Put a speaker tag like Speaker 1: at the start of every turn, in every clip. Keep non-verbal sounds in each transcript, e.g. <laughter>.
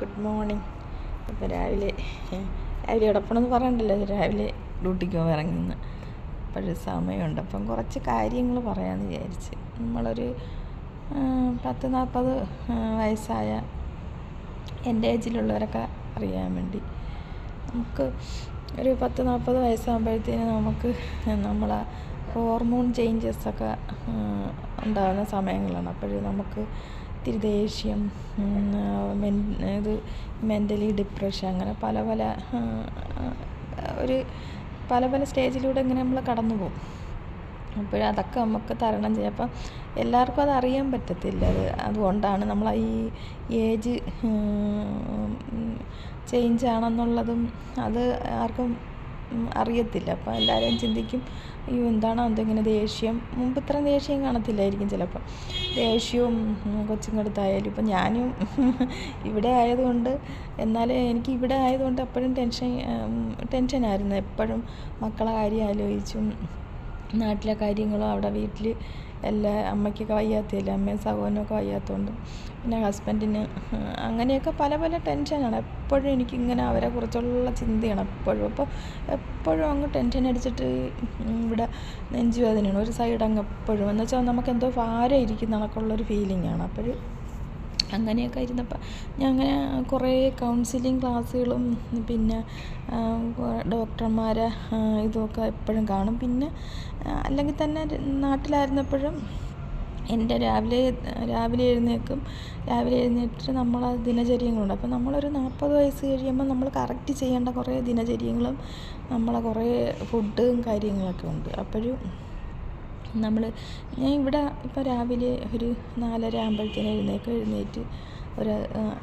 Speaker 1: Good morning ഇപ്പോൾ രാവിലെ രാവിലെ ഉടപ്പണമെന്ന് പറയണ്ടല്ലോ. രാവിലെ ഡ്യൂട്ടിക്ക് പോകാൻ ഇറങ്ങുന്ന അപ്പോഴൊരു സമയമുണ്ട്. അപ്പം കുറച്ച് കാര്യങ്ങൾ പറയാമെന്ന് വിചാരിച്ച്. നമ്മളൊരു പത്ത് നാൽപ്പത് വയസ്സായ എന്റെ ഏജിലുള്ളവരൊക്കെ അറിയാൻ വേണ്ടി. നമുക്ക് ഒരു പത്ത് നാൽപ്പത് വയസ്സാകുമ്പോഴത്തേന് നമുക്ക് നമ്മളെ ഹോർമോൺ ചേഞ്ചസ് ഒക്കെ ഉണ്ടാകുന്ന സമയങ്ങളാണ്. അപ്പോൾ നമുക്ക് ഇത്തിരി ദേഷ്യം ഇത് മെന്റലി ഡിപ്രഷൻ അങ്ങനെ പല പല ഒരു പല പല സ്റ്റേജിലൂടെ ഇങ്ങനെ നമ്മൾ കടന്നു പോകും അപ്പോഴതൊക്കെ നമുക്ക് തരണം ചെയ്യാം. അപ്പം എല്ലാവർക്കും അത് അറിയാൻ പറ്റത്തില്ല. അത് അതുകൊണ്ടാണ് നമ്മൾ ഈ ഏജ് ചേഞ്ച് ആണെന്നുള്ളതും അത് ആർക്കും അറിയത്തില്ല. അപ്പോൾ എല്ലാവരും ചിന്തിക്കും അയ്യോ എന്താണോ ഇങ്ങനെ ദേഷ്യം. മുമ്പ് ഇത്ര ദേഷ്യം കാണത്തില്ലായിരിക്കും ചിലപ്പോൾ ദേഷ്യവും കൊച്ചുങ്ങടുത്തായാലും ഇപ്പം ഞാനും <laughs> ഇവിടെ ആയതുകൊണ്ട് എന്നാലും എനിക്ക് ഇവിടെ ആയതുകൊണ്ട് എപ്പോഴും ടെൻഷൻ ടെൻഷനായിരുന്നു. എപ്പോഴും മക്കളെ കാര്യം ആലോചിച്ചും നാട്ടിലെ കാര്യങ്ങളും അവിടെ വീട്ടിൽ എല്ലാ അമ്മയ്ക്കൊക്കെ വയ്യാത്തതല്ലേ അമ്മയും സഹോദരനൊക്കെ വയ്യാത്തതുകൊണ്ട് പിന്നെ ഹസ്ബൻഡിന് അങ്ങനെയൊക്കെ പല പല ടെൻഷനാണ് എപ്പോഴും എനിക്കിങ്ങനെ അവരെ കുറിച്ചുള്ള ചിന്തയാണ് എപ്പോഴും. അപ്പോൾ എപ്പോഴും അങ്ങ് ടെൻഷൻ അടിച്ചിട്ട് ഇവിടെ നെഞ്ചുവേദനയാണ്. ഒരു സൈഡ് അങ്ങ് എപ്പോഴും. എന്ന് വെച്ചാൽ നമുക്ക് എന്തോ ഭാരം ഇരിക്കുന്ന കണക്കുള്ളൊരു ഫീലിംഗാണ് അപ്പോൾ അങ്ങനെയൊക്കെ ഇരുന്നപ്പോൾ ഞാൻ അങ്ങനെ കുറേ കൗൺസിലിംഗ് ക്ലാസ്സുകളും പിന്നെ ഡോക്ടർമാരെ ഇതുമൊക്കെ എപ്പോഴും കാണും. പിന്നെ അല്ലെങ്കിൽ തന്നെ നാട്ടിലായിരുന്നപ്പോഴും എന്റെ രാവിലെ രാവിലെ എഴുന്നേക്കും രാവിലെ എഴുന്നേറ്റിട്ട് നമ്മൾ ദിനചര്യങ്ങളുണ്ട്. അപ്പോൾ നമ്മളൊരു നാൽപ്പത് വയസ്സ് കഴിയുമ്പോൾ നമ്മൾ കറക്റ്റ് ചെയ്യേണ്ട കുറേ ദിനചര്യങ്ങളും നമ്മളെ കുറേ ഫുഡും കാര്യങ്ങളൊക്കെ ഉണ്ട്. അപ്പോഴും നമ്മൾ ഞാൻ ഇവിടെ ഇപ്പോൾ രാവിലെ ഒരു നാലര ആകുമ്പോഴത്തേന് എഴുന്നേൽക്കും എഴുന്നേറ്റ് ഒരു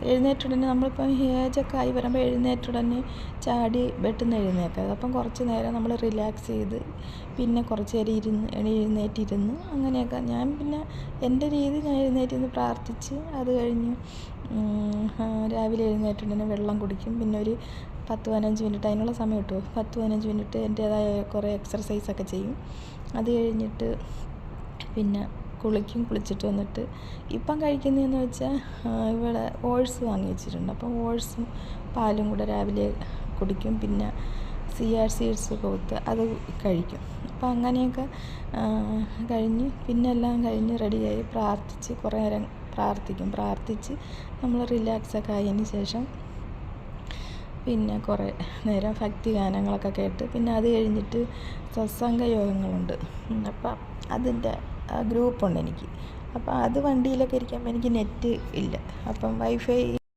Speaker 1: എഴുന്നേറ്റുടനെ നമ്മളിപ്പം ഏജൊക്കെ ആയി വരുമ്പോൾ എഴുന്നേറ്റ് ഉടനെ ചാടി വെട്ടുന്ന എഴുന്നേൽക്കുക. അപ്പം കുറച്ച് നേരം നമ്മൾ റിലാക്സ് ചെയ്ത് പിന്നെ കുറച്ച് നേരം ഇരുന്ന് എഴുന്നേറ്റിരുന്ന് അങ്ങനെയൊക്കെ. ഞാൻ പിന്നെ എന്റെ രീതി ഞാൻ എഴുന്നേറ്റിരുന്ന് പ്രാർത്ഥിച്ച് അത് കഴിഞ്ഞ് രാവിലെ എഴുന്നേറ്റ് ഉടനെ വെള്ളം കുടിക്കും. പിന്നെ ഒരു പത്ത് പതിനഞ്ച് മിനിറ്റ് അതിനുള്ള സമയം കിട്ടുമോ? പത്ത് പതിനഞ്ച് മിനിറ്റ് എന്റേതായ കുറേ എക്സർസൈസൊക്കെ ചെയ്യും. അത് കഴിഞ്ഞിട്ട് പിന്നെ കുളിക്കും കുളിച്ചിട്ട് വന്നിട്ട് ഇപ്പം കഴിക്കുന്നതെന്ന് വെച്ചാൽ ഇവിടെ ഓട്സ് വാങ്ങി വെച്ചിട്ടുണ്ട്. അപ്പം ഓട്സും പാലും കൂടെ രാവിലെ കുടിക്കും. പിന്നെ സി ആർ സീഡ്സ് കൊത്ത് അത് കഴിക്കും. അപ്പം അങ്ങനെയൊക്കെ കഴിഞ്ഞ് പിന്നെ എല്ലാം കഴിഞ്ഞ് റെഡിയായി പ്രാർത്ഥിച്ച് കുറേ നേരം പ്രാർത്ഥിക്കും. പ്രാർത്ഥിച്ച് നമ്മൾ റിലാക്സൊക്കെ ആയതിന് ശേഷം പിന്നെ കുറേ നേരം ഭക്തി ഗാനങ്ങളൊക്കെ കേട്ട് പിന്നെ അത് കഴിഞ്ഞിട്ട് സത്സംഗ യോഗങ്ങളുണ്ട് അപ്പം അതിന്റെ ഗ്രൂപ്പുണ്ട് എനിക്ക്. അപ്പം അത് വണ്ടിയിലൊക്കെ ഇരിക്കുമ്പോൾ എനിക്ക് നെറ്റ് ഇല്ല. അപ്പം വൈഫൈ